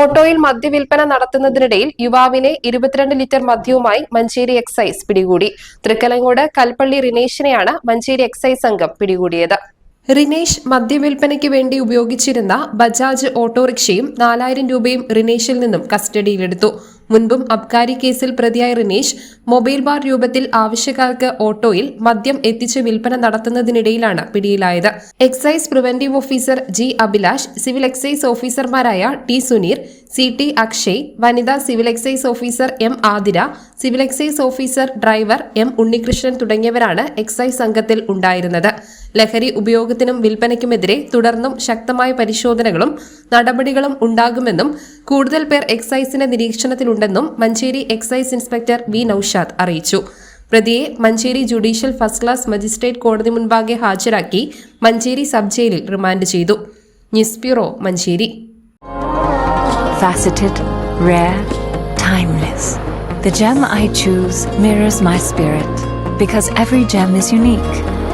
ഓട്ടോയിൽ മദ്യവിൽപ്പന നടത്തുന്നതിനിടയിൽ യുവാവിനെ ഇരുപത്തിരണ്ട് ലിറ്റർ മദ്യവുമായി മഞ്ചേരി എക്സൈസ് പിടികൂടി. തൃക്കലങ്ങോട് കൽപ്പള്ളി റിനേഷിനെയാണ് മഞ്ചേരി എക്സൈസ് സംഘം പിടികൂടിയത്. റിനേഷ് മദ്യവിൽപ്പനയ്ക്ക് വേണ്ടി ഉപയോഗിച്ചിരുന്ന ബജാജ് ഓട്ടോറിക്ഷയും നാലായിരം രൂപയും റിനേഷിൽ നിന്നും കസ്റ്റഡിയിലെടുത്തു. മുൻപും അബ്കാരി കേസിൽ പ്രതിയായ റിനേഷ് മൊബൈൽ ബാർ രൂപത്തിൽ ആവശ്യക്കാർക്ക് ഓട്ടോയിൽ മദ്യം എത്തിച്ച് വിൽപ്പന നടത്തുന്നതിനിടയിലാണ് പിടിയിലായത്. Excise preventive officer G Abhilash civil excise ഓഫീസർമാരായ T Suneer C T Akshay വനിതാ civil excise officer M Athira civil excise officer driver M Unnikrishnan തുടങ്ങിയവരാണ് എക്സൈസ് സംഘത്തിൽ ഉണ്ടായിരുന്നത്. ലഹരി ഉപയോഗത്തിനും വിൽപ്പനയ്ക്കുമെതിരെ തുടർന്നും ശക്തമായ പരിശോധനകളും നടപടികളും ഉണ്ടാകുമെന്നും കൂടുതൽ പേർ എക്സൈസിന്റെ നിരീക്ഷണത്തിലുണ്ടെന്നും Manjeri excise inspector V Naushad അറിയിച്ചു. പ്രതിയെ Manjeri judicial first class magistrate കോടതി മുൻപാകെ ഹാജരാക്കി മഞ്ചേരി സബ് ജയിലിൽ റിമാൻഡ് ചെയ്തു. News bureau Manjeri. Timeless. The gem I choose mirrors my spirit because every gem is unique,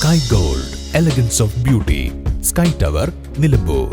sky gold elegance of beauty sky tower Nilambur